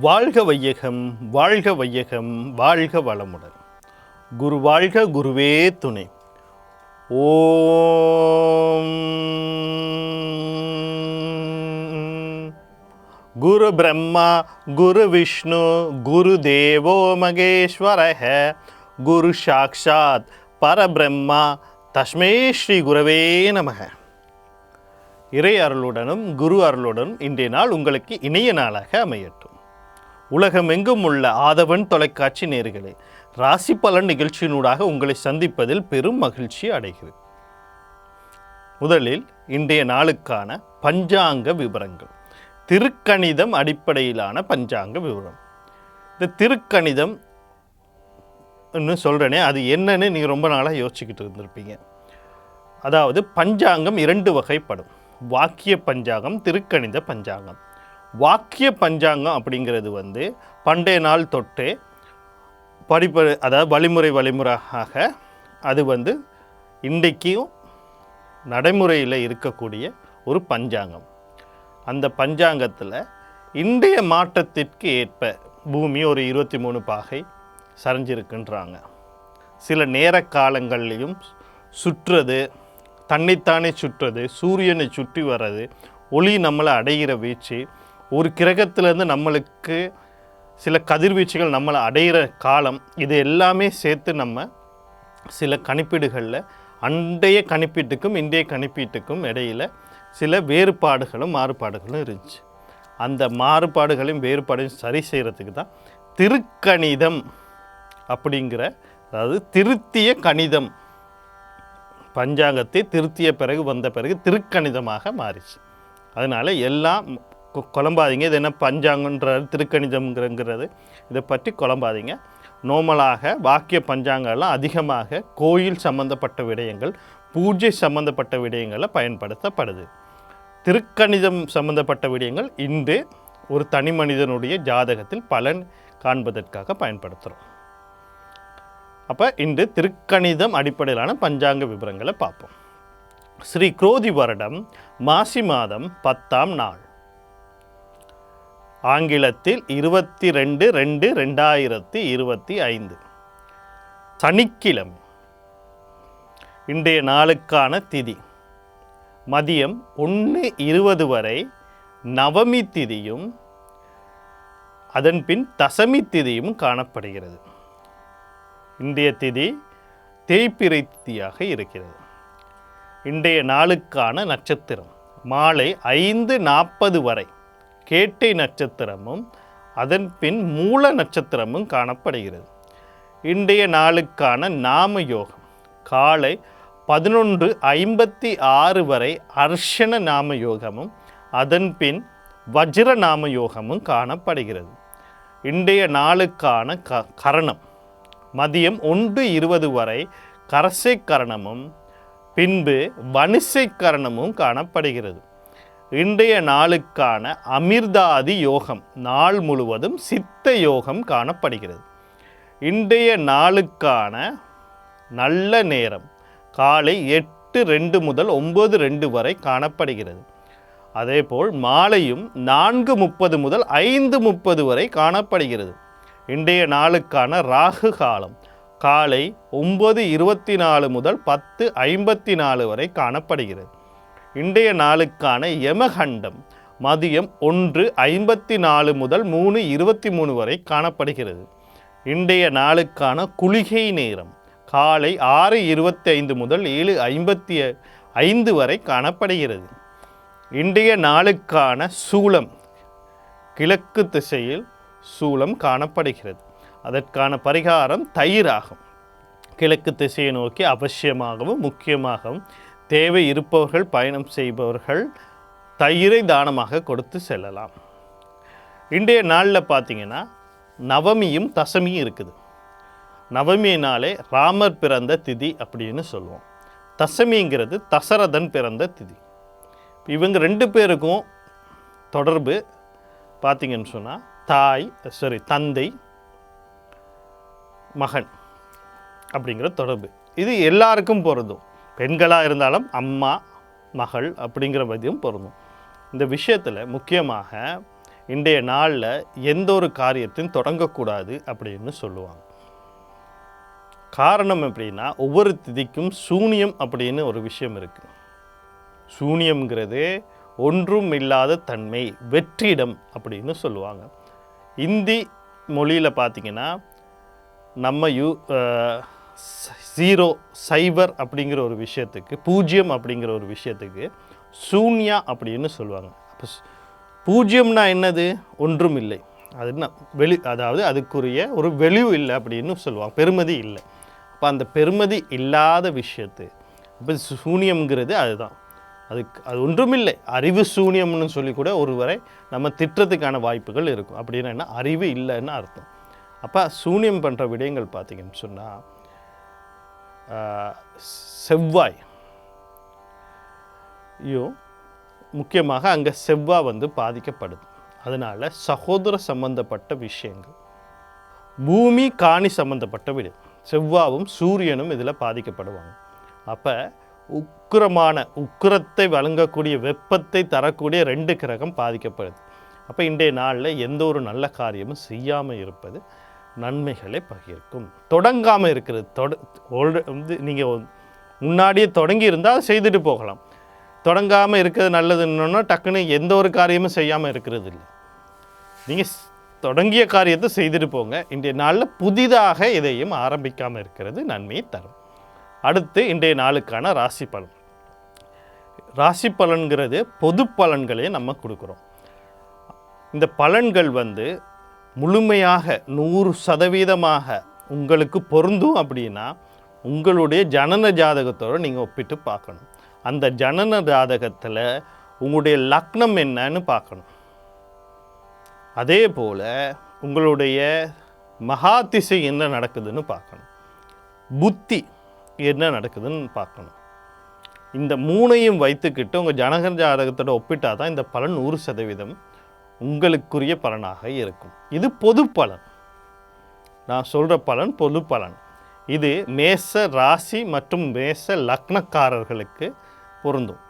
வாழ்க வையகம் வாழ்க வையகம் வாழ்க வளமுடன். குரு வாழ்க குருவே துணை. ஓம். குரு பிரம்மா குரு விஷ்ணு குரு தேவோ மகேஸ்வரஹ. குரு சாக்ஷாத் பரபிரம்மா தஸ்மே ஸ்ரீ குரவே நமக. இறை அருளுடனும் குரு அருளுடனும் இன்றைய நாள் உங்களுக்கு இணைய நாளாக அமையட்டும். உலகமெங்கும் உள்ள ஆதவன் தொலைக்காட்சி நேர்களே ராசி பலன் நிகழ்ச்சியினூடாக உங்களை சந்திப்பதில் பெரும் மகிழ்ச்சி அடைகிறது. முதலில் இன்றைய நாளுக்கான பஞ்சாங்க விவரங்கள். திருக்கணிதம் அடிப்படையிலான பஞ்சாங்க விவரம். இந்த திருக்கணிதம் சொல்கிறேனே அது என்னன்னு நீங்கள் ரொம்ப நாளாக யோசிச்சுக்கிட்டு இருந்திருப்பீங்க. அதாவது பஞ்சாங்கம் இரண்டு வகைப்படும். வாக்கிய பஞ்சாங்கம் திருக்கணித பஞ்சாங்கம். வாக்கிய பஞ்சாங்கம் அப்படிங்கிறது வந்து பண்டைய நாள் தொட்டு படிப்ப அதாவது வழிமுறை வழிமுறையாக அது வந்து இன்றைக்கும் நடைமுறையில் இருக்கக்கூடிய ஒரு பஞ்சாங்கம். அந்த பஞ்சாங்கத்தில் இன்றைய மாற்றத்திற்கு ஏற்ப பூமி ஒரு இருபத்தி மூணு பாகை சரிஞ்சிருக்குன்றாங்க. சில நேர காலங்கள்லையும் சுற்றுறது தன்னைத்தானே சுற்றுறது சூரியனை சுற்றி வர்றது ஒளி நம்மளை அடைகிற வீச்சு ஒரு கிரகத்திலேருந்து நம்மளுக்கு சில கதிர்வீச்சுகள் நம்மளை அடைகிற காலம் இது எல்லாமே சேர்த்து நம்ம சில கணிப்பீடுகளில் அண்டைய கணிப்பீட்டுக்கும் இந்திய கணிப்பீட்டுக்கும் இடையில் சில வேறுபாடுகளும் மாறுபாடுகளும் இருந்துச்சு. அந்த மாறுபாடுகளையும் வேறுபாடையும் சரி செய்கிறதுக்கு தான் திருக்கணிதம் அப்படிங்கிற அதாவது திருத்திய கணிதம் பஞ்சாங்கத்தை திருத்திய பிறகு வந்த பிறகு திருக்கணிதமாக மாறிச்சு. அதனால் எல்லாம் குழம்பாதீங்க இது என்ன பஞ்சாங்கன்றது திருக்கணிதம்ங்கிறது இதை பற்றி குழம்பாதீங்க நோமலாக வாக்கிய பஞ்சாங்கம்லாம் அதிகமாக கோயில் சம்பந்தப்பட்ட விடயங்கள் பூஜை சம்பந்தப்பட்ட விடயங்களில் பயன்படுத்தப்படுது. திருக்கணிதம் சம்பந்தப்பட்ட விடயங்கள் இன்று ஒரு தனி மனிதனுடைய ஜாதகத்தில் பலன் காண்பதற்காக பயன்படுத்துகிறோம் அப்போ இன்று திருக்கணிதம் அடிப்படையிலான பஞ்சாங்க விவரங்களை பார்ப்போம். ஸ்ரீ குரோதி வருடம் மாசி மாதம் பத்தாம் நாள். ஆங்கிலத்தில் இருபத்தி ரெண்டு ரெண்டு ரெண்டாயிரத்தி இருபத்தி ஐந்து. சனிக்கிழமை இன்றைய நாளுக்கான திதி. மதியம் ஒன்று இருபது வரை நவமி திதியும் அதன்பின் தசமி திதியும் காணப்படுகிறது. இன்றைய திதி தேய்பிரை திதியாக இருக்கிறது. இன்றைய நாளுக்கான நட்சத்திரம் மாலை ஐந்து நாற்பது வரை கேட்டை நட்சத்திரமும் அதன் பின் மூல நட்சத்திரமும் காணப்படுகிறது. இன்றைய நாளுக்கான நாம யோகம் காலை பதினொன்று ஐம்பத்தி ஆறு வரை அர்ஷன நாம யோகமும் அதன் பின் வஜ்ர நாம யோகமும் காணப்படுகிறது. இன்றைய நாளுக்கான க கரணம் மதியம் ஒன்று இருபது வரை கரசை கரணமும் பின்பு வனிசை கரணமும் காணப்படுகிறது. இன்றைய நாளுக்கான அமிர்தாதி யோகம் நாள் முழுவதும் சித்த யோகம் காணப்படுகிறது. இன்றைய நாளுக்கான நல்ல நேரம் காலை எட்டு ரெண்டு முதல் ஒம்பது ரெண்டு வரை காணப்படுகிறது. அதேபோல் மாலையும் நான்கு முப்பது முதல் ஐந்து முப்பது வரை காணப்படுகிறது. இன்றைய நாளுக்கான ராகு காலம் காலை ஒம்பது இருபத்தி நாலு முதல் பத்து ஐம்பத்தி நாலு வரை காணப்படுகிறது. இன்றைய நாளுக்கான யமகண்டம் மதியம் ஒன்று ஐம்பத்தி நாலு முதல் மூணு இருபத்தி மூணு வரை காணப்படுகிறது. இன்றைய நாளுக்கான குளிகை நேரம் காலை ஆறு இருபத்தி ஐந்து முதல் ஏழு ஐம்பத்தி ஐந்து வரை காணப்படுகிறது. இன்றைய நாளுக்கான சூளம் கிழக்கு திசையில் சூளம் காணப்படுகிறது. அதற்கான பரிகாரம் தயிராகும். கிழக்கு திசையை நோக்கி அவசியமாகவும் முக்கியமாகவும் தேவை இருப்பவர்கள் பயணம் செய்பவர்கள் தயிரை தானமாக கொடுத்து செல்லலாம். இன்றைய நாளில் பார்த்தீங்கன்னா நவமியும் தசமியும் இருக்குது. நவமினாலே ராமர் பிறந்த திதி அப்படின்னு சொல்லுவோம். தசமிங்கிறது தசரதன் பிறந்த திதி. இவங்க ரெண்டு பேருக்கும் தொடர்பு பார்த்தீங்கன்னு சொன்னால் தாய் சாரி தந்தை மகன் அப்படிங்கிற தொடர்பு. இது எல்லாருக்கும் பொருந்தும். பெண்களாக இருந்தாலும் அம்மா மகள் அப்படிங்கிற பதியும் பொருந்தும். இந்த விஷயத்தில் முக்கியமாக இன்றைய நாளில் எந்த ஒரு காரியத்தையும் தொடங்கக்கூடாது அப்படின்னு சொல்லுவாங்க. காரணம் எப்படின்னா ஒவ்வொரு திதிக்கும் சூனியம் அப்படின்னு ஒரு விஷயம் இருக்குது சூனியம்ங்கிறது ஒன்றும் இல்லாத தன்மை வெற்றிடம் அப்படின்னு சொல்லுவாங்க. இந்தி மொழியில் பார்த்தீங்கன்னா நம்ம யூ ஜீரோ சைபர் அப்படிங்கிற ஒரு விஷயத்துக்கு பூஜ்ஜியம் அப்படிங்கிற ஒரு விஷயத்துக்கு சூன்யா அப்படின்னு சொல்லுவாங்க. அப்போ பூஜ்ஜியம்னா என்னது? ஒன்றும் இல்லை. அது என்ன? வெளி அதாவது அதுக்குரிய ஒரு வெளிவு இல்லை அப்படின்னு சொல்லுவாங்க. பெருமதி இல்லை. அப்போ அந்த பெருமதி இல்லாத விஷயத்து அப்போ சூனியம்ங்கிறது அதுதான். அதுக்கு அது ஒன்றுமில்லை அறிவு சூனியம்னு சொல்லி கூட ஒருவரை நம்ம திட்டத்துக்கான வாய்ப்புகள் இருக்கும். அப்படின்னா என்ன? அறிவு இல்லைன்னு அர்த்தம். அப்போ சூனியம் பண்ணுற விடயங்கள் பார்த்தீங்கன்னு சொன்னால் செவ்வாய். ஐயோ முக்கியமாக அங்கே செவ்வாய் வந்து பாதிக்கப்படுது. அதனால் சகோதர சம்பந்தப்பட்ட விஷயங்கள். பூமி காணி சம்பந்தப்பட்ட வீடு. செவ்வாவும் சூரியனும் இதில் பாதிக்கப்படுவாங்க. அப்போ உக்கிரமான உக்கிரத்தை வழங்கக்கூடிய வெப்பத்தை தரக்கூடிய ரெண்டு கிரகம் பாதிக்கப்படுது. அப்போ இன்றைய நாளில் எந்த ஒரு நல்ல காரியமும் செய்யாமல் இருப்பது நன்மைகளை பகிர்க்கும். தொடங்காமல் இருக்கிறது தொட ஓல்டு வந்து நீங்கள் முன்னாடியே தொடங்கி இருந்தால் செய்துட்டு போகலாம். தொடங்காமல் இருக்கிறது நல்லதுன்னா டக்குன்னு எந்த ஒரு காரியமும் செய்யாமல் இருக்கிறது இல்லை. நீங்கள் தொடங்கிய காரியத்தை செய்துட்டு போங்க. இன்றைய நாளில் புதிதாக எதையும் ஆரம்பிக்காமல் இருக்கிறது நன்மையை தரும். அடுத்து இன்றைய நாளுக்கான ராசி பலன். ராசி பலன்கிறது பொது பலன்களையும் நம்ம கொடுக்குறோம். இந்த பலன்கள் வந்து முழுமையாக நூறு சதவீதமாக உங்களுக்கு பொருந்தும் அப்படின்னா உங்களுடைய ஜனன ஜாதகத்தோடு நீங்கள் ஒப்பிட்டு பார்க்கணும். அந்த ஜனன ஜாதகத்தில் உங்களுடைய லக்னம் என்னன்னு பார்க்கணும். அதே போல் உங்களுடைய மகாதிசை என்ன நடக்குதுன்னு பார்க்கணும். புத்தி என்ன நடக்குதுன்னு பார்க்கணும். இந்த மூணையும் வைத்துக்கிட்டு உங்கள் ஜனக ஜாதகத்தோட ஒப்பிட்டா தான் இந்த பலன் நூறு சதவீதம் உங்களுக்குரிய பலனாக இருக்கும். இது பொது பலன். நான் சொல்கிற பலன் பொது பலன். இது மேச ராசி மற்றும் மேச லக்னக்காரர்களுக்கு பொருந்தும்.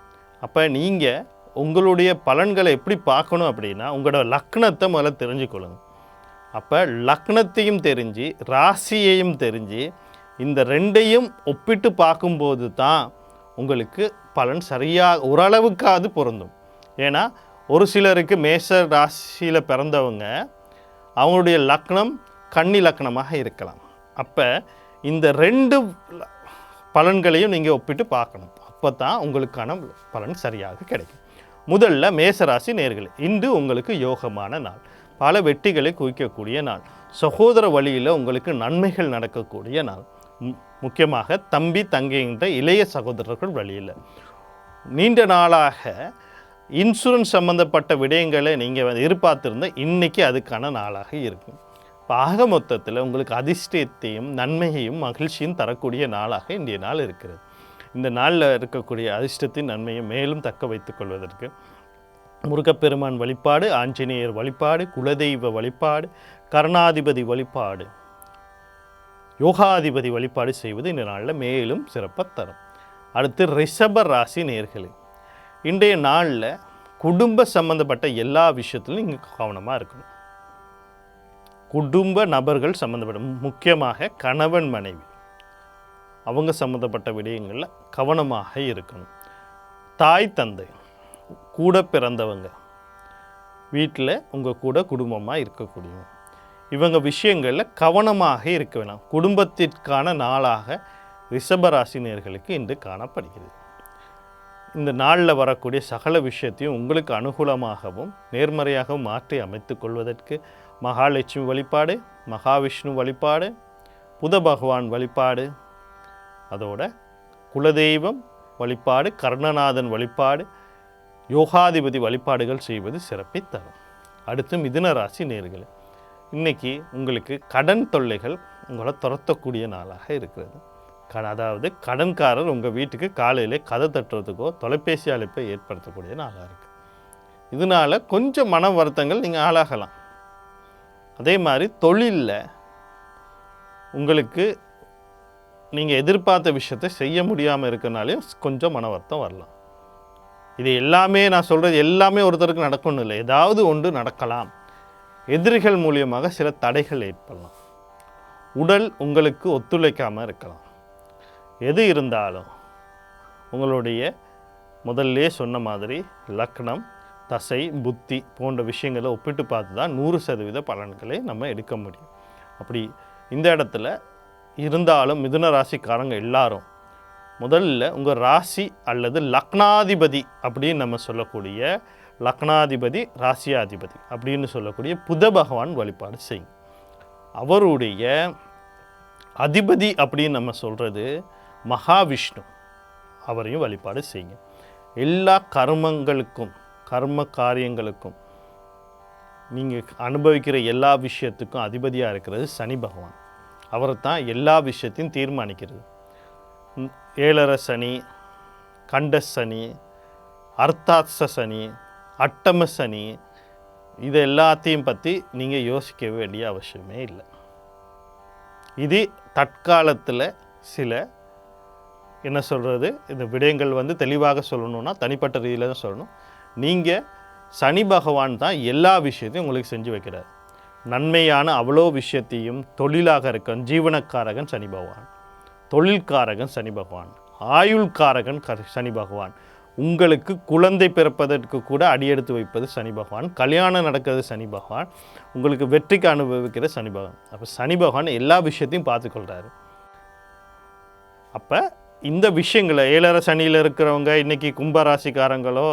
அப்போ நீங்கள் உங்களுடைய பலன்களை எப்படி பார்க்கணும் அப்படின்னா உங்களோட லக்னத்தை முதல்ல தெரிஞ்சுக்கொள்ளுங்க அப்போ லக்னத்தையும் தெரிஞ்சு ராசியையும் தெரிஞ்சு இந்த ரெண்டையும் ஒப்பிட்டு பார்க்கும்போது தான் உங்களுக்கு பலன் சரியாக ஓரளவுக்காவது பொருந்தும். ஏன்னா ஒரு சிலருக்கு மேச ராசியில் பிறந்தவங்க அவங்களுடைய லக்னம் கன்னி லக்னமாக இருக்கலாம். அப்போ இந்த ரெண்டு பலன்களையும் நீங்கள் ஒப்பிட்டு பார்க்கணும். அப்போ தான் உங்களுக்கான பலன் சரியாக கிடைக்கும். முதல்ல மேசராசி நேர்கள் இன்று உங்களுக்கு யோகமான நாள். பல வெட்டிகளை குவிக்கக்கூடிய நாள். சகோதர வழியில் உங்களுக்கு நன்மைகள் நடக்கக்கூடிய நாள். மு- முக்கியமாக தம்பி தங்கைன்ற இளைய சகோதரர்கள் வழியில். நீண்ட நாளாக இன்சூரன்ஸ் சம்மந்தப்பட்ட விடயங்களை நீங்கள் வந்து இன்றைக்கி அதுக்கான நாளாக இருக்கும் இப்ப ஆக மொத்தத்தில் உங்களுக்கு அதிர்ஷ்டத்தையும் நன்மையையும் மகிழ்ச்சியும் தரக்கூடிய நாளாக இன்றைய நாள் இருக்கிறது. இந்த நாளில் இருக்கக்கூடிய அதிர்ஷ்டத்தின் நன்மையை மேலும் தக்க வைத்துக் கொள்வதற்கு முருகப்பெருமான் வழிபாடு ஆஞ்சநேயர் வழிபாடு குலதெய்வ வழிபாடு கருணாதிபதி வழிபாடு யோகாதிபதி வழிபாடு செய்வது இந்த நாளில் மேலும் சிறப்பாக தரும். அடுத்து ரிஷப ராசி நேர்களே. இன்றைய நாளில் குடும்ப சம்பந்தப்பட்ட எல்லா விஷயத்திலும் நீங்கள் கவனமாக இருக்கணும். குடும்ப நபர்கள் சம்மந்தப்பட்ட முக்கியமாக கணவன் மனைவி அவங்க சம்மந்தப்பட்ட விடயங்களில் கவனமாக இருக்கணும். தாய் தந்தை கூட பிறந்தவங்க வீட்டில் உங்கள் கூட குடும்பமாக இருக்கக்கூடியவங்க இவங்க விஷயங்களில் கவனமாக இருக்க வேணாம். குடும்பத்திற்கான நாளாக ரிஷபராசினியர்களுக்கு இன்று காணப்படுகிறது. இந்த நாளில் வரக்கூடிய சகல விஷயத்தையும் உங்களுக்கு அனுகூலமாகவும் நேர்மறையாகவும் மாற்றி அமைத்து கொள்வதற்கு மகாலட்சுமி வழிபாடு மகாவிஷ்ணு வழிபாடு புத பகவான் வழிபாடு அதோட குலதெய்வம் வழிபாடு கர்ணநாதன் வழிபாடு யோகாதிபதி வழிபாடுகள் செய்வது சிறப்பை தரும். அடுத்து மிதுன ராசி நேர்களே இன்னைக்கு உங்களுக்கு கடன் தொல்லைகள் உங்களை துரத்தக்கூடிய நாளாக இருக்கிறது. அதாவது கடன்காரர் உங்கள் வீட்டுக்கு காலையில் கதை தட்டுறதுக்கோ தொலைபேசி அழைப்பை ஏற்படுத்தக்கூடிய நாளாக இருக்குது இதனால் கொஞ்சம் மன வருத்தங்கள் நீங்கள் ஆளாகலாம். அதே மாதிரி தொழிலில் உங்களுக்கு நீங்கள் எதிர்பார்த்த விஷயத்தை செய்ய முடியாமல் இருக்கனாலையும் கொஞ்சம் மன வருத்தம் வரலாம். இது எல்லாமே நான் சொல்கிறது எல்லாமே ஒருத்தருக்கு நடக்கணும் இல்லை. ஏதாவது ஒன்று நடக்கலாம். எதிரிகள் மூலியமாக சில தடைகள் ஏற்படலாம். உடல் உங்களுக்கு ஒத்துழைக்காமல் இருக்கலாம். எது இருந்தாலும் உங்களுடைய முதல்லே சொன்ன மாதிரி லக்னம் தசை புத்தி போன்ற விஷயங்களை ஒப்பிட்டு பார்த்து தான் நூறு சதவீத பலன்களை நம்ம எடுக்க முடியும். அப்படி இந்த இடத்துல இருந்தாலும் மிதுன ராசிக்காரங்க எல்லாரும் முதல்ல உங்கள் ராசி அல்லது லக்னாதிபதி அப்படின்னு நம்ம சொல்லக்கூடிய லக்னாதிபதி ராசியாதிபதி அப்படின்னு சொல்லக்கூடிய புத பகவான் வழிபாடு செய்யும் அவருடைய அதிபதி அப்படின்னு நம்ம சொல்கிறது மகாவிஷ்ணு. அவரையும் வழிபாடு செய்யுங்க. எல்லா கர்மங்களுக்கும் கர்ம காரியங்களுக்கும் நீங்கள் அனுபவிக்கிற எல்லா விஷயத்துக்கும் அதிபதியாக இருக்கிறது சனி பகவான். அவர் தான் எல்லா விஷயத்தையும் தீர்மானிக்கிறது. ஏழரை சனி கண்ட சனி அர்த்தாத்ச சனி அட்டம சனி இது எல்லாத்தையும் பற்றி நீங்கள் யோசிக்க வேண்டிய அவசியமே இல்லை. இது தற்காலத்தில் சில என்ன சொல்கிறது இந்த விடயங்கள் வந்து தெளிவாக சொல்லணும்னா தனிப்பட்ட ரீதியில் தான் சொல்லணும். நீங்கள் சனி பகவான் தான் எல்லா விஷயத்தையும் உங்களுக்கு செஞ்சு வைக்கிறார். நன்மையான அவ்வளோ விஷயத்தையும் தொழிலாக இருக்கும் ஜீவனக்காரகன் சனி பகவான். தொழில்காரகன் சனி பகவான். ஆயுள்காரகன் க- சனி பகவான். உங்களுக்கு குழந்தை பிறப்பதற்கு கூட அடியெடுத்து வைப்பது சனி பகவான். கல்யாணம் நடக்கிறது சனி பகவான். உங்களுக்கு வெற்றிக்கு அனுபவிக்கிற சனி பகவான். அப்போ சனி பகவான் எல்லா விஷயத்தையும் பார்த்துக்கொள்கிறாரு அப்போ இந்த விஷயங்களை ஏழரை சனியில் இருக்கிறவங்க இன்றைக்கி கும்ப ராசிக்காரங்களோ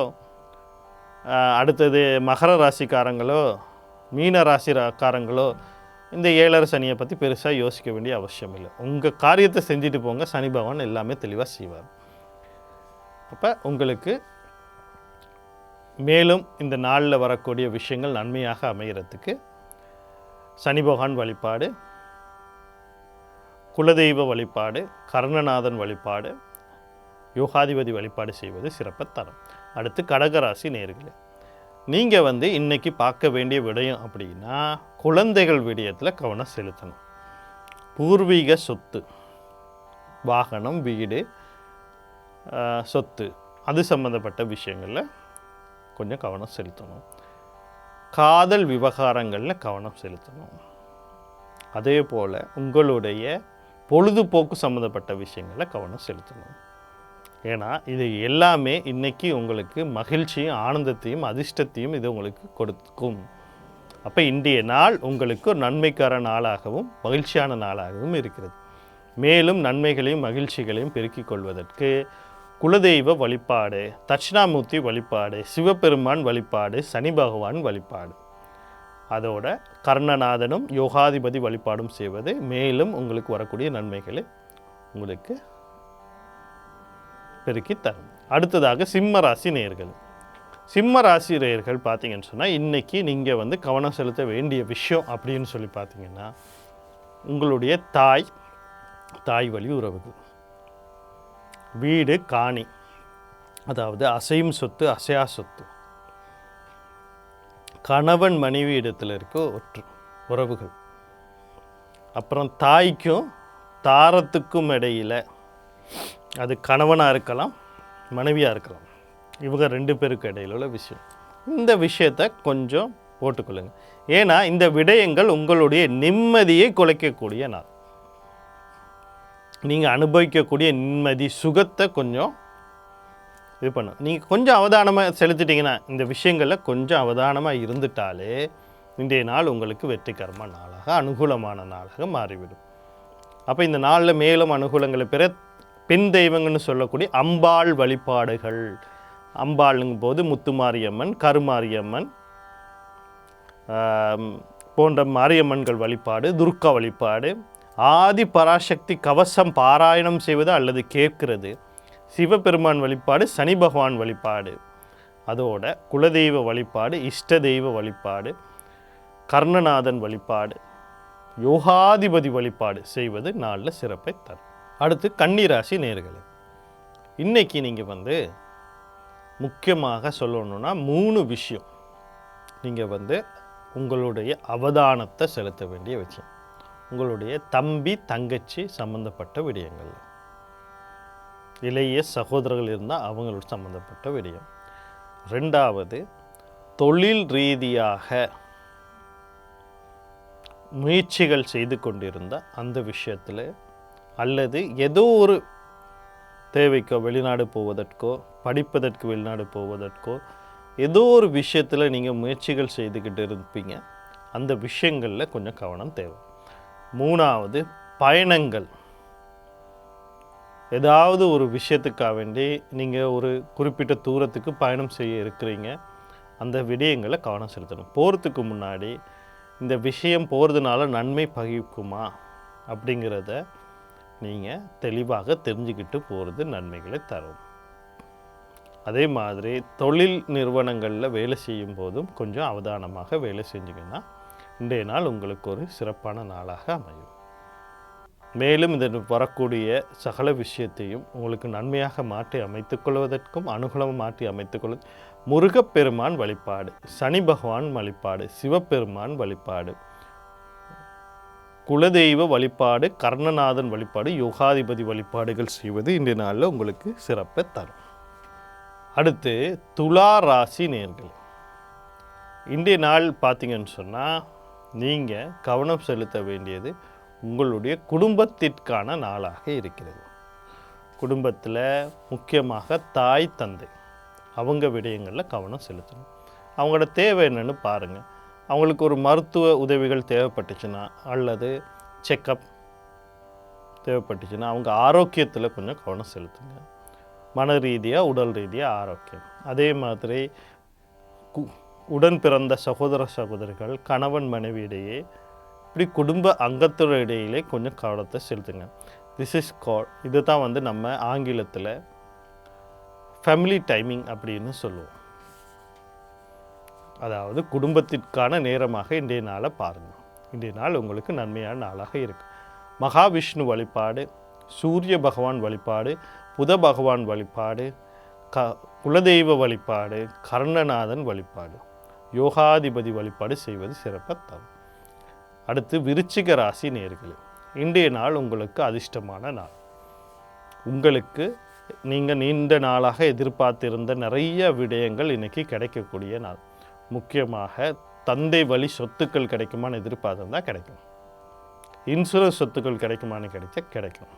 அடுத்தது மகர ராசிக்காரங்களோ மீன ராசிக்காரங்களோ இந்த ஏழரை சனியை பற்றி பெருசாக யோசிக்க வேண்டிய அவசியம் இல்லை. உங்கள் காரியத்தை செஞ்சுட்டு போங்க. சனி பகவான் எல்லாமே தெளிவாக செய்வார். அப்போ உங்களுக்கு மேலும் இந்த நாளில் வரக்கூடிய விஷயங்கள் நன்மையாக அமைகிறதுக்கு சனி பகவான் வழிபாடு குலதெய்வ வழிபாடு கர்ணநாதன் வழிபாடு யோகாதிபதி வழிபாடு செய்வது சிறப்பை தரும். அடுத்து கடகராசி நேர்களே நீங்கள் வந்து இன்றைக்கி பார்க்க வேண்டிய விடயம் அப்படின்னா குழந்தைகள் விடயத்தில் கவனம் செலுத்தணும். பூர்வீக சொத்து வாகனம் வீடு சொத்து அது சம்மந்தப்பட்ட விஷயங்களில் கொஞ்சம் கவனம் செலுத்தணும். காதல் விவகாரங்களில் கவனம் செலுத்தணும். அதே போல் உங்களுடைய பொழுதுபோக்கு சம்மந்தப்பட்ட விஷயங்களில் கவனம் செலுத்தணும். ஏன்னா இது எல்லாமே இன்றைக்கி உங்களுக்கு மகிழ்ச்சியும் ஆனந்தத்தையும் அதிர்ஷ்டத்தையும் இது உங்களுக்கு கொடுக்கும். அப்போ இன்றைய நாள் உங்களுக்கு ஒரு நன்மைக்கார நாளாகவும் மகிழ்ச்சியான நாளாகவும் இருக்கிறது. மேலும் நன்மைகளையும் மகிழ்ச்சிகளையும் பெருக்கிக் கொள்வதற்கு குலதெய்வ வழிபாடு தட்சிணாமூர்த்தி வழிபாடு சிவபெருமான் வழிபாடு சனி பகவான் வழிபாடு அதோட கர்ணநாதனும் யோகாதிபதி வழிபாடும் செய்வது மேலும் உங்களுக்கு வரக்கூடிய நன்மைகளை உங்களுக்கு பெருக்கி தரும். அடுத்ததாக சிம்ம ராசி நேர்கள் சிம்ம ராசி பார்த்தீங்கன்னு சொன்னால் இன்றைக்கி நீங்கள் வந்து கவனம் செலுத்த வேண்டிய விஷயம் அப்படின்னு சொல்லி பார்த்தீங்கன்னா உங்களுடைய தாய் தாய் வழி உறவுகள். வீடு காணி. அதாவது அசையும் சொத்து அசையா சொத்து. கணவன் மனைவி இடத்துல இருக்க ஒற்று உறவுகள். அப்புறம் தாய்க்கும் தாரத்துக்கும் இடையில் அது கணவனாக இருக்கலாம் மனைவியாக இருக்கலாம். இவங்க ரெண்டு பேருக்கு இடையில உள்ள விஷயம். இந்த விஷயத்தை கொஞ்சம் போட்டுக்கொள்ளுங்க. ஏன்னா இந்த விடயங்கள் உங்களுடைய நிம்மதியை குலைக்கக்கூடிய நாள். நீங்கள் அனுபவிக்கக்கூடிய நிம்மதி சுகத்தை கொஞ்சம் இது பண்ணும் நீங்கள் கொஞ்சம் அவதானமாக செலுத்திட்டிங்கன்னா இந்த விஷயங்களில் கொஞ்சம் அவதானமாக இருந்துட்டாலே இன்றைய நாள் உங்களுக்கு வெற்றிகரமான நாளாக அனுகூலமான நாளாக மாறிவிடும். அப்போ இந்த நாளில் மேலும் அனுகூலங்களை பெற பெண் தெய்வங்கள்னு சொல்லக்கூடிய அம்பாள் வழிபாடுகள். அம்பாளுங்கும் போது முத்துமாரியம்மன் கருமாரியம்மன் போன்ற மாரியம்மன்கள் வழிபாடு துர்கா வழிபாடு ஆதி பராசக்தி கவசம் பாராயணம் செய்வது அல்லது கேட்கிறது. சிவபெருமான் வழிபாடு சனி பகவான் வழிபாடு. அதோட குலதெய்வ வழிபாடு இஷ்ட தெய்வ வழிபாடு கர்ணநாதன் வழிபாடு யோகாதிபதி வழிபாடு செய்வது நாளில் சிறப்பை தரும். அடுத்து கன்னிராசி நேர்களே இன்னைக்கு நீங்கள் வந்து முக்கியமாக சொல்லணுன்னா மூணு விஷயம். நீங்கள் வந்து உங்களுடைய அவதானத்தை செலுத்த வேண்டிய விஷயம். உங்களுடைய தம்பி தங்கச்சி சம்பந்தப்பட்ட விடயங்கள் இளைய சகோதரர்கள் இருந்தால் அவங்களோட சம்மந்தப்பட்ட விடயம். ரெண்டாவது தொழில் ரீதியாக முயற்சிகள் செய்து கொண்டிருந்தால் அந்த விஷயத்தில் அல்லது ஏதோ ஒரு தேவைக்கோ வெளிநாடு போவதற்கோ படிப்பதற்கு வெளிநாடு போவதற்கோ ஏதோ ஒரு விஷயத்தில் நீங்கள் முயற்சிகள் செய்துக்கிட்டு இருப்பீங்க. அந்த விஷயங்களில் கொஞ்சம் கவனம் தேவை. மூணாவது பயணங்கள். ஏதாவது ஒரு விஷயத்துக்காக வேண்டி நீங்கள் ஒரு குறிப்பிட்ட தூரத்துக்கு பயணம் செய்ய இருக்கிறீங்க. அந்த விடயங்களை கவனம் செலுத்தணும். போகிறதுக்கு முன்னாடி இந்த விஷயம் போகிறதுனால நன்மை பகிக்குமா? அப்படிங்கிறத நீங்கள் தெளிவாக தெரிஞ்சுக்கிட்டு போகிறது நன்மைகளை தரும். அதே மாதிரி தொழில் நிறுவனங்களில் வேலை செய்யும் போதும் கொஞ்சம் அவதானமாக வேலை செஞ்சிங்கன்னா இன்றைய நாள் உங்களுக்கு ஒரு சிறப்பான நாளாக அமையும். மேலும் இந்த வரக்கூடிய சகல விஷயத்தையும் உங்களுக்கு நன்மையாக மாற்றி அமைத்துக் கொள்வதற்கும் அனுகூலமாக மாற்றி அமைத்துக் முருகப்பெருமான் வழிபாடு சனி பகவான் வழிபாடு சிவபெருமான் வழிபாடு குலதெய்வ வழிபாடு கர்ணநாதன் வழிபாடு யோகாதிபதி வழிபாடுகள் செய்வது இன்றைய நாளில் உங்களுக்கு சிறப்பை தரும். அடுத்து துலா ராசி நேர்கள். இன்றைய நாள் பார்த்தீங்கன்னு சொன்னால் நீங்கள் கவனம் செலுத்த வேண்டியது உங்களுடைய குடும்பத்திற்கான நாளாக இருக்கிறது. குடும்பத்தில் முக்கியமாக தாய் தந்தை. அவங்க விடயங்களில் கவனம் செலுத்தணும். அவங்களோட தேவை என்னென்னு பாருங்கள் அவங்களுக்கு ஒரு மருத்துவ உதவிகள் தேவைப்பட்டுச்சுன்னா அல்லது செக்கப் தேவைப்பட்டுச்சுன்னா அவங்க ஆரோக்கியத்தில் கொஞ்சம் கவனம் செலுத்துங்க. மன ரீதியாக உடல் ரீதியாக ஆரோக்கியம். அதே மாதிரி கு- உடன் பிறந்த சகோதர சகோதரிகள் கணவன் மனைவியிடையே இப்படி குடும்ப அங்கத்தோட இடையிலே கொஞ்சம் கவனத்தை செலுத்துங்க. திஸ் இஸ் கால் இது தான் வந்து நம்ம ஆங்கிலத்தில் ஃபேமிலி டைமிங் அப்படின்னு சொல்லுவோம். அதாவது குடும்பத்திற்கான நேரமாக இன்றைய நாளை பாருங்கள் இன்றைய நாள் உங்களுக்கு நன்மையான நாளாக இருக்கு. மகாவிஷ்ணு வழிபாடு சூரிய பகவான் வழிபாடு புத பகவான் வழிபாடு க குலதெய்வ வழிபாடு கர்ணநாதன் வழிபாடு யோகாதிபதி வழிபாடு செய்வது சிறப்பாக தரும். அடுத்து விருச்சிக ராசி நேர்களே இன்றைய நாள் உங்களுக்கு அதிர்ஷ்டமான நாள். உங்களுக்கு நீங்கள் நீண்ட நாளாக எதிர்பார்த்திருந்த நிறைய விடயங்கள் இன்றைக்கி கிடைக்கக்கூடிய நாள். முக்கியமாக தந்தை வழி சொத்துக்கள் கிடைக்குமான்னு எதிர்பார்த்துருந்தா கிடைக்கும். இன்சூரன்ஸ் சொத்துக்கள் கிடைக்குமான்னு கிடைச்சா கிடைக்கும்.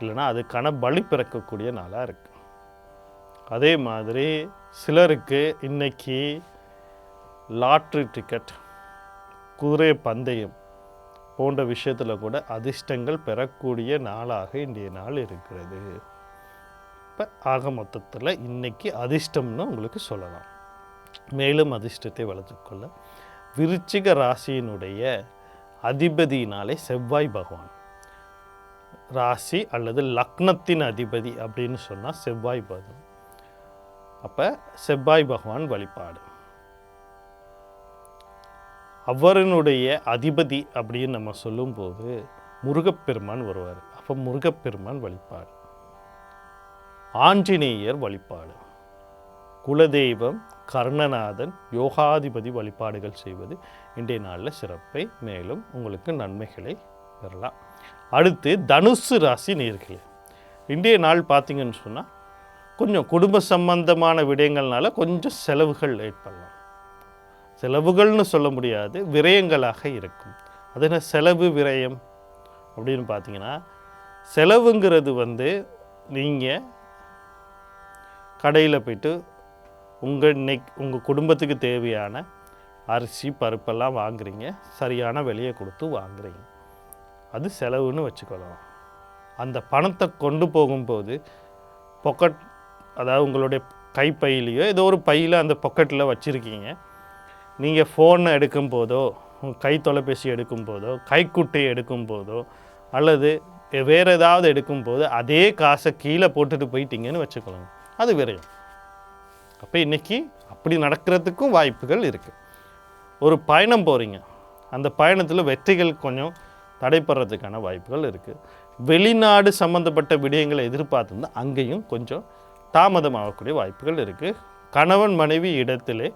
இல்லைன்னா அதுக்கான பலி பிறக்கக்கூடிய நாளாக இருக்கு. அதே மாதிரி சிலருக்கு இன்னைக்கு லாட்ரி டிக்கெட் குதிரை பந்தயம் போன்ற விஷயத்தில் கூட அதிர்ஷ்டங்கள் பெறக்கூடிய நாளாக இன்றைய நாள் இருக்கிறது. இப்போ ஆக மொத்தத்தில் இன்றைக்கி அதிர்ஷ்டம்னு உங்களுக்கு சொல்லலாம். மேலும் அதிர்ஷ்டத்தை வளர்த்துக்கொள்ள விருச்சிக ராசியினுடைய அதிபதியினாலே செவ்வாய் பகவான். ராசி அல்லது லக்னத்தின் அதிபதி அப்படின்னு சொன்னால் செவ்வாய் பகவான். அப்போ செவ்வாய் பகவான் வழிபாடு. அவரனுடைய அதிபதி அப்படின்னு நம்ம சொல்லும்போது முருகப்பெருமான் வருவார். அப்போ முருகப்பெருமான் வழிபாடு. ஆஞ்சநேயர் வழிபாடு. குலதெய்வம் கர்ணநாதன் யோகாதிபதி வழிபாடுகள் செய்வது இன்றைய நாளில் சிறப்பை மேலும் உங்களுக்கு நன்மைகளை பெறலாம். அடுத்து தனுசு ராசி நேர்களே. இன்றைய நாள் பார்த்தீங்கன்னு சொன்னால் கொஞ்சம் குடும்ப சம்பந்தமான விடயங்கள்னால கொஞ்சம் செலவுகள் ஏற்படலாம். செலவுகள்னு சொல்ல முடியாது விரயங்களாக இருக்கும். அது என்ன செலவு விரயம்? அப்படின்னு பார்த்தீங்கன்னா செலவுங்கிறது வந்து நீங்கள் கடையில் போய்ட்டு உங்கள் நெக் உங்கள் குடும்பத்துக்கு தேவையான அரிசி பருப்பெல்லாம் வாங்குறீங்க சரியான விலையை கொடுத்து வாங்குறீங்க. அது செலவுன்னு வச்சுக்கலாம் அந்த பணத்தை கொண்டு போகும்போது பொக்கெட் அதாவது உங்களுடைய கைப்பையிலையோ ஏதோ ஒரு பையில் அந்த பொக்கெட்டில் வச்சுருக்கீங்க. நீங்கள் ஃபோனை எடுக்கும் போதோ கை தொலைபேசி எடுக்கும் போதோ கைக்குட்டையை எடுக்கும் போதோ அல்லது வேறு ஏதாவது எடுக்கும் போது அதே காசை கீழே போட்டுட்டு போயிட்டீங்கன்னு வச்சுக்கொள்ளுங்க அது விரையும் அப்போ இன்றைக்கி அப்படி நடக்கிறதுக்கும் வாய்ப்புகள் இருக்குது ஒரு பயணம் போகிறீங்க அந்த பயணத்தில் வெற்றிகள் கொஞ்சம் தடைப்படுறதுக்கான வாய்ப்புகள் இருக்குது வெளிநாடு சம்மந்தப்பட்ட விடயங்களை எதிர்பார்த்துருந்தால் அங்கேயும் கொஞ்சம் தாமதமாகக்கூடிய வாய்ப்புகள் இருக்குது கணவன் மனைவி இடத்திலே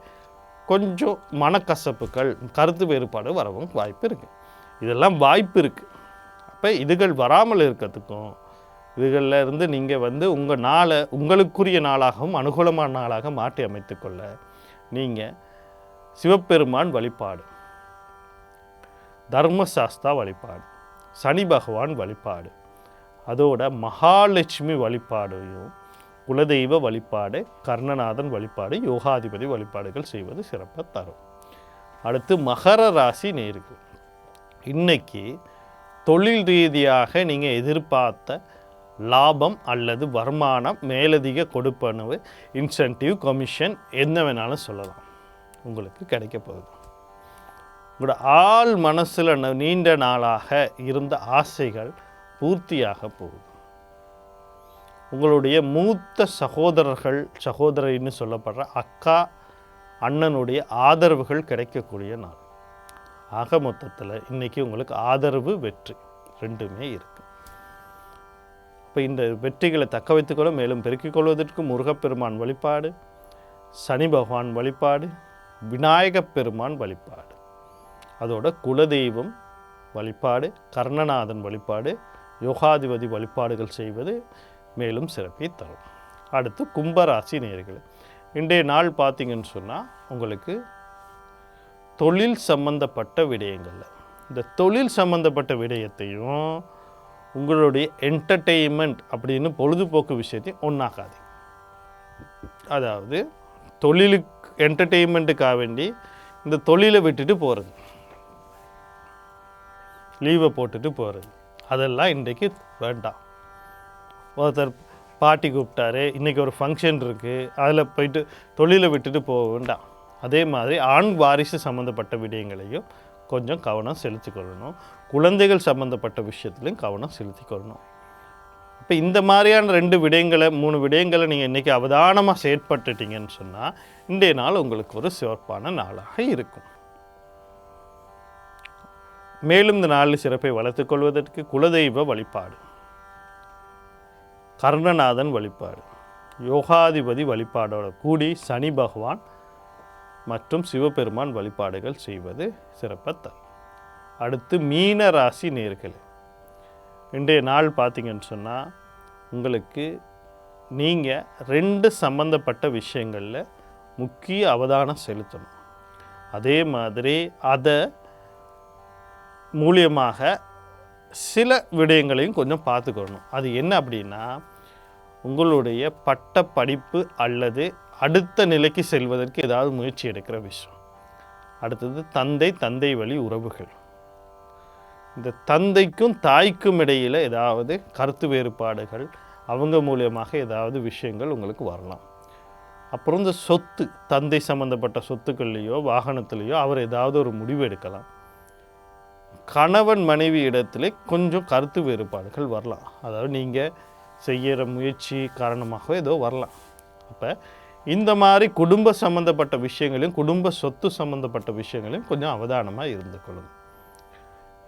கொஞ்சம் மனக்கசப்புகள் கருத்து வேறுபாடு வரவும் வாய்ப்பு இருக்குது இதெல்லாம் வாய்ப்பு இருக்குது அப்போ இதுகள் வராமல் இருக்கிறதுக்கும் இதுகளில் இருந்து நீங்கள் வந்து உங்கள் நாளை உங்களுக்குரிய நாளாகவும் அனுகூலமான நாளாக மாற்றி அமைத்துக்கொள்ள நீங்கள் சிவபெருமான் வழிபாடு தர்மசாஸ்தா வழிபாடு சனி பகவான் வழிபாடு அதோட மகாலட்சுமி வழிபாடையும் குலதெய்வ வழிபாடு கர்ணநாதன் வழிபாடு யோகாதிபதி வழிபாடுகள் செய்வது சிறப்பாக தரும். அடுத்து மகர ராசி நேருக்கு. இன்னைக்கு தொழில் ரீதியாக நீங்கள் எதிர்பார்த்த லாபம் அல்லது வருமானம் மேலதிக கொடுப்பனவு இன்சென்டிவ் கமிஷன் என்ன வேணாலும் சொல்லலாம். உங்களுக்கு கிடைக்க போகுது. உங்களோட ஆள் மனசில் நீண்ட நாளாக இருந்த ஆசைகள் பூர்த்தியாக போகுது. உங்களுடைய மூத்த சகோதரர்கள் சகோதரின்னு சொல்லப்படுற அக்கா அண்ணனுடைய ஆதரவுகள் கிடைக்கக்கூடிய நாள். ஆக மொத்தத்தில் இன்றைக்கி உங்களுக்கு ஆதரவு வெற்றி ரெண்டுமே இருக்குது இப்போ இந்த வெற்றிகளை தக்க வைத்துக்கொள்ள மேலும் பெருக்கிக் கொள்வதற்கு முருகப்பெருமான் வழிபாடு சனி பகவான் வழிபாடு விநாயகப் பெருமான் வழிபாடு. அதோட குலதெய்வம் வழிபாடு கர்ணநாதன் வழிபாடு யோகாதிபதி வழிபாடுகள் செய்வது மேலும் சிறப்பை தரும். அடுத்து கும்பராசி நேர்கள் இன்றைய நாள் பார்த்தீங்கன்னு சொன்னால் உங்களுக்கு தொழில் சம்பந்தப்பட்ட விடயங்கள்ல. இந்த தொழில் சம்பந்தப்பட்ட விடயத்தையும் உங்களுடைய என்டர்டெயின்மெண்ட் அப்படின்னு பொழுதுபோக்கு விஷயத்தையும் ஒன்றாகாது அதாவது தொழிலுக்கு என்டர்டெயின்மெண்ட்டுக்காக வேண்டி இந்த தொழிலை விட்டுட்டு போகிறது லீவை போட்டுட்டு போகிறது அதெல்லாம் இன்றைக்கு வேண்டாம். ஒருத்தர் பாட்டி கூப்பிட்டாரு இன்றைக்கி ஒரு ஃபங்க்ஷன் இருக்குது அதில் போயிட்டு தொழிலை விட்டுட்டு போக வேண்டாம். அதே மாதிரி ஆண் வாரிசு சம்மந்தப்பட்ட விடயங்களையும் கொஞ்சம் கவனம் செலுத்திக்கொள்ளணும் குழந்தைகள் சம்மந்தப்பட்ட விஷயத்துலையும் கவனம் செலுத்திக்கொள்ளணும் இப்போ இந்த மாதிரியான ரெண்டு விடயங்களை மூணு விடயங்களை நீங்கள் இன்றைக்கி அவதானமாக செயற்பட்டுட்டீங்கன்னு சொன்னால் இன்றைய நாள் உங்களுக்கு ஒரு சிறப்பான நாளாக இருக்கும். மேலும் இந்த நாளில் சிறப்பை வளர்த்துக் கொள்வதற்கு குலதெய்வ வழிபாடு. கர்ணநாதன் வழிபாடு. யோகாதிபதி வழிபாடோட கூடி சனி பகவான் மற்றும் சிவபெருமான் வழிபாடுகள் செய்வது சிறப்பாக அடுத்து மீன ராசி நேர்கள் இன்றைய நாள் பார்த்திங்கன்னு சொன்னால் உங்களுக்கு நீங்கள் ரெண்டு சம்பந்தப்பட்ட விஷயங்களில் முக்கிய அவதானம் செலுத்தணும். அதே மாதிரி அதை மூலியமாக சில விடயங்களையும் கொஞ்சம் பார்த்துக்கணும். அது என்ன அப்படின்னா உங்களுடைய பட்ட படிப்பு அல்லது அடுத்த நிலைக்கு செல்வதற்கு ஏதாவது முயற்சி எடுக்கிற விஷயம். அடுத்தது தந்தை தந்தை வழி உறவுகள். இந்த தந்தைக்கும் தாய்க்கும் இடையில் ஏதாவது கருத்து வேறுபாடுகள் அவங்க மூலியமாக ஏதாவது விஷயங்கள் உங்களுக்கு வரலாம். அப்புறம் இந்த சொத்து தந்தை சம்மந்தப்பட்ட சொத்துக்கள்லேயோ வாகனத்துலேயோ அவர் ஏதாவது ஒரு முடிவு எடுக்கலாம். கணவன் மனைவி இடத்துல கொஞ்சம் கருத்து வேறுபாடுகள் வரலாம். அதாவது நீங்கள் செய்கிற முயற்சி காரணமாக ஏதோ வரலாம். அப்போ இந்த மாதிரி குடும்ப சம்மந்தப்பட்ட விஷயங்களையும் குடும்ப சொத்து சம்மந்தப்பட்ட விஷயங்களையும் கொஞ்சம் அவதானமாக இருந்து கொள்ளுங்கள்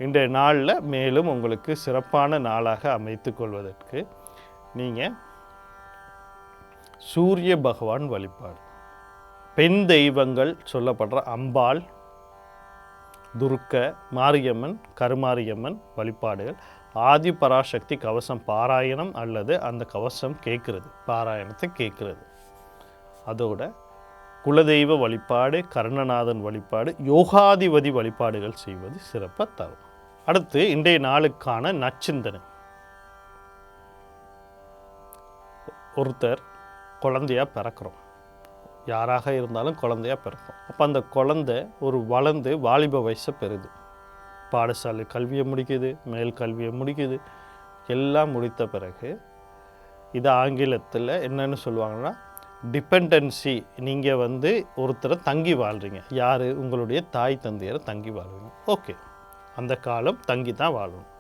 இன்றைய நாளில் மேலும் உங்களுக்கு சிறப்பான நாளாக அமைத்து கொள்வதற்கு நீங்கள் சூரிய பகவான் வழிபாடு. பெண் தெய்வங்கள் சொல்லப்படுற அம்பாள் துர்க்க மாரியம்மன் கருமாரியம்மன் வழிபாடுகள் ஆதி பராசக்தி கவசம் பாராயணம் அல்லது அந்த கவசம் கேட்குறது பாராயணத்தை கேட்குறது. அதோட குலதெய்வ வழிபாடு கர்ணநாதன் வழிபாடு யோகாதிபதி வழிபாடுகள் செய்வது சிறப்பாக தரும். அடுத்து இன்றைய நாளுக்கான நச்சிந்தனை ஒருத்தர் குழந்தையாக பிறக்கிறோம். யாராக இருந்தாலும் குழந்தையாக பிறக்கும். அப்போ அந்த குழந்தை ஒரு வளர்ந்து வாலிப வயசை பெறுது. பாடசாலை கல்வியை முடிக்குது மேல் கல்வியை முடிக்குது. எல்லாம் முடித்த பிறகு இது ஆங்கிலத்தில் என்னென்னு சொல்லுவாங்கன்னா டிபெண்டன்சி நீங்கள் வந்து ஒருத்தரை தங்கி வாழ்கிறீங்க யார்? உங்களுடைய தாய் தந்தையரை தங்கி வாழ்வீங்க ஓகே. அந்த காலம் தங்கி தான் வாழணும்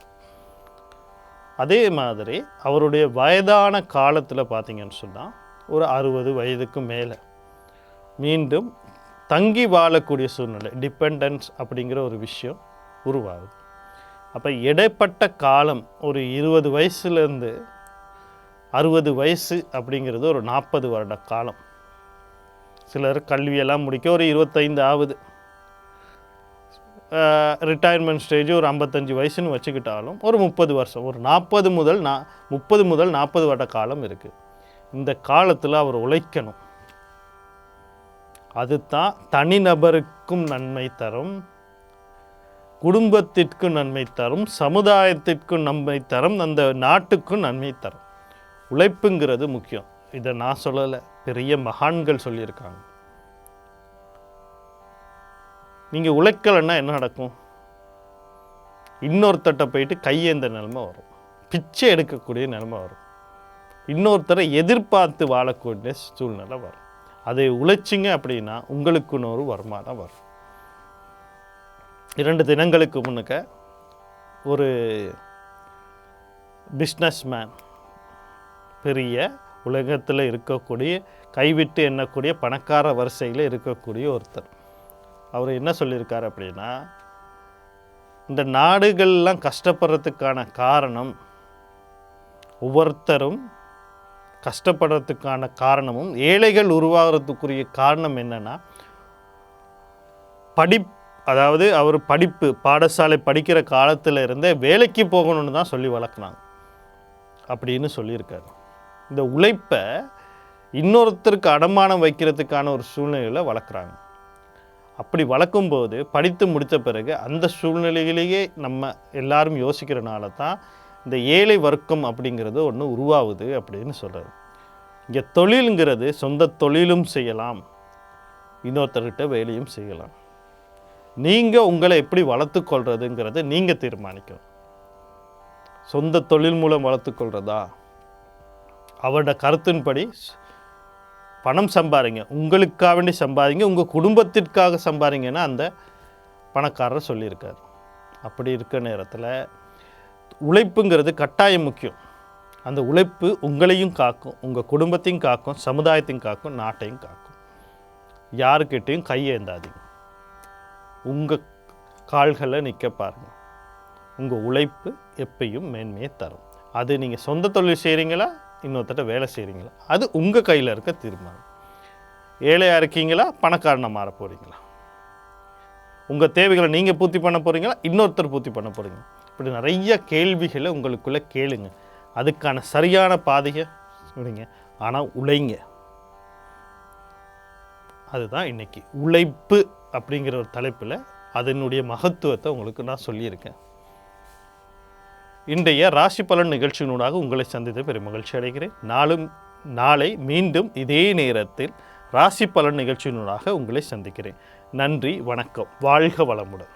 அதே மாதிரி அவருடைய வயதான காலத்தில் பார்த்தீங்கன்னு சொன்னால் ஒரு அறுபது வயதுக்கு மேலே மீண்டும் தங்கி வாழக்கூடிய சூழ்நிலை டிபெண்டன்ஸ் அப்படிங்கிற ஒரு விஷயம் உருவாகுது. அப்போ இடைப்பட்ட காலம் ஒரு இருபது வயசுலேருந்து அறுபது வயசு அப்படிங்கிறது ஒரு நாற்பது வருட காலம். சிலர் கல்வியெல்லாம் முடிக்க ஒரு இருபத்தைந்து ஆகுது. ரிட்டையர்மெண்ட் ஸ்டேஜ் ஒரு ஐம்பத்தஞ்சு வயசுன்னு வச்சுக்கிட்டாலும் ஒரு முப்பது வருஷம் ஒரு நாற்பது முதல் நா முப்பது முதல் நாற்பது வருட காலம் இருக்குது இந்த காலத்தில் அவர் உழைக்கணும். அதுதான் தனிநபருக்கும் நன்மை தரும். குடும்பத்திற்கும் நன்மை தரும் சமுதாயத்திற்கும் நன்மை தரும் அந்த நாட்டுக்கும் நன்மை தரும். உழைப்புங்கிறது முக்கியம். இதை நான் சொல்லலை பெரிய மகான்கள் சொல்லியிருக்காங்க. நீங்கள் உழைக்கலைன்னா என்ன நடக்கும்? இன்னொருத்தட்ட போயிட்டு கையேந்த நிலைமை வரும். பிச்சை எடுக்கக்கூடிய நிலைமை வரும். இன்னொருத்தரை எதிர்பார்த்து வாழக்கூடிய சூழ்நிலை வரும். அதை உழைச்சிங்க அப்படின்னா உங்களுக்குன்னு ஒரு வருமானம் வரும். இரண்டு தினங்களுக்கு முன்னுக்க ஒரு பிஸ்னஸ்மேன் பெரிய உலகத்தில் இருக்கக்கூடிய கைவிட்டு எண்ணக்கூடிய பணக்கார வரிசையில் இருக்கக்கூடிய ஒருத்தர். அவர் என்ன சொல்லியிருக்கார் அப்படின்னா இந்த நாடுகள்லாம் கஷ்டப்படுறதுக்கான காரணம் ஒவ்வொருத்தரும் கஷ்டப்படுறதுக்கான காரணமும் ஏழைகள் உருவாகிறதுக்குரிய காரணம் என்னென்னா படிப்பு அதாவது அவர் படிப்பு பாடசாலை படிக்கிற காலத்தில் இருந்தே வேலைக்கு போகணும்னு தான் சொல்லி வளர்க்குனாங்க. அப்படின்னு சொல்லியிருக்காரு. இந்த உழைப்பை இன்னொருத்தருக்கு அடமானம் வைக்கிறதுக்கான ஒரு சூழ்நிலையில் வளர்க்குறாங்க. அப்படி வளர்க்கும்போது படித்து முடித்த பிறகு அந்த சூழ்நிலையிலேயே நம்ம எல்லாரும் யோசிக்கிறனால தான் இந்த ஏழை வர்க்கம் அப்படிங்கிறது ஒன்று உருவாகுது அப்படின்னு சொல்கிறாரு இங்கே தொழிலுங்கிறது சொந்த தொழிலும் செய்யலாம் இன்னொருத்தர்கிட்ட வேலையும் செய்யலாம். நீங்கள் உங்களை எப்படி வளர்த்துக்கொள்றதுங்கிறத நீங்கள் தீர்மானிக்கணும். சொந்த தொழில் மூலம் வளர்த்துக்கொள்றதா அவரோட கருத்தின்படி பணம் சம்பாதிங்க உங்களுக்காக வேண்டி சம்பாதிங்க. உங்கள் குடும்பத்திற்காக சம்பாதிங்கன்னா அந்த பணக்காரர் சொல்லியிருக்கார். அப்படி இருக்க நேரத்தில் உழைப்புங்கிறது கட்டாயம் முக்கியம். அந்த உழைப்பு உங்களையும் காக்கும் உங்கள் குடும்பத்தையும் காக்கும் சமுதாயத்தையும் காக்கும் நாட்டையும் காக்கும். யாருக்கிட்டையும் கையேந்தாதீங்க. உங்கள் கால்களை நிற்க பாருங்கள் உங்கள் உழைப்பு எப்பயும் மேன்மையை தரும். அது நீங்கள் சொந்த தொழில் செய்கிறீங்களா இன்னொருத்தட்ட வேலை செய்கிறீங்களா அது உங்கள் கையில் இருக்க தீர்மானம். ஏழையாக இருக்கீங்களா? பணக்காரனை மாற போகிறீங்களா உங்கள் தேவைகளை நீங்கள் பூர்த்தி பண்ண போகிறீங்களா இன்னொருத்தர் பூர்த்தி பண்ண போகிறீங்க இப்படி நிறைய கேள்விகளை உங்களுக்குள்ளே கேளுங்க. அதுக்கான சரியான பாதையை விடுங்க ஆனால் உழைங்க. அதுதான் இன்னைக்கு உழைப்பு அப்படிங்கிற ஒரு தலைப்பில் அதனுடைய மகத்துவத்தை உங்களுக்கு நான் சொல்லியிருக்கேன். இன்றைய ராசி பலன் நிகழ்ச்சியினூடாக உங்களை சந்தித்து பெரும் மகிழ்ச்சி அடைகிறேன். நாளும் நாளை மீண்டும் இதே நேரத்தில் ராசி பலன் நிகழ்ச்சியினூடாக உங்களை சந்திக்கிறேன். நன்றி வணக்கம். வாழ்க வளமுடன்.